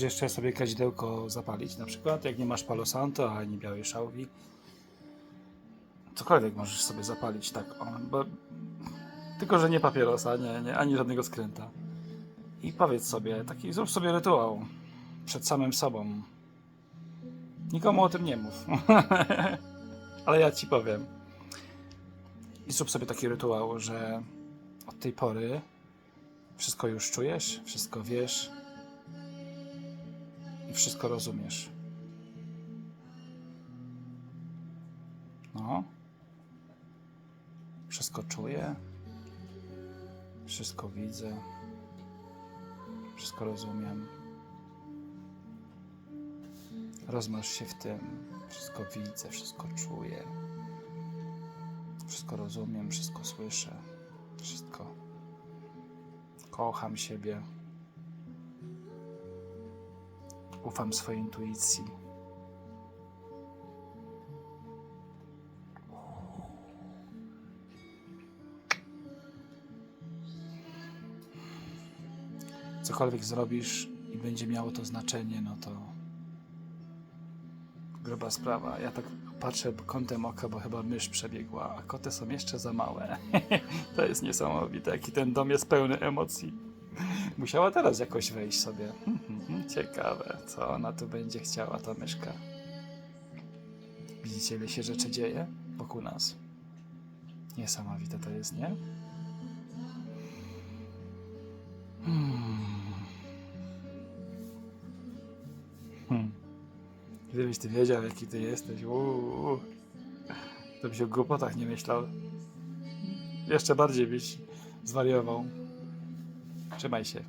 jeszcze sobie kadzidełko zapalić, na przykład jak nie masz palo santo ani białej szałwi. Cokolwiek możesz sobie zapalić, tak, bo... Tylko, że nie papierosa, nie, nie, ani żadnego skręta. I powiedz sobie, taki, zrób sobie rytuał przed samym sobą. Nikomu o tym nie mów. Ale ja ci powiem. I zrób sobie taki rytuał, że od tej pory wszystko już czujesz, wszystko wiesz wszystko rozumiesz. No. Wszystko czuję, wszystko widzę, wszystko rozumiem. Rozmasz się w tym. Wszystko widzę, wszystko czuję. Wszystko rozumiem, wszystko słyszę. Wszystko. Kocham siebie. Ufam swojej intuicji. Cokolwiek zrobisz i będzie miało to znaczenie, no to gruba sprawa. Ja tak patrzę kątem oka, bo chyba mysz przebiegła, a koty są jeszcze za małe. to jest niesamowite, jaki ten dom jest pełny emocji. Musiała teraz jakoś wejść sobie. Ciekawe, co ona tu będzie chciała, ta myszka. Widzicie, ile się rzeczy dzieje wokół nas? Niesamowite to jest, nie? Hmm. Hmm. Gdybyś ty wiedział, jaki ty jesteś, uuu, to byś o głupotach nie myślał. Jeszcze bardziej byś zwariował. Trzymaj się.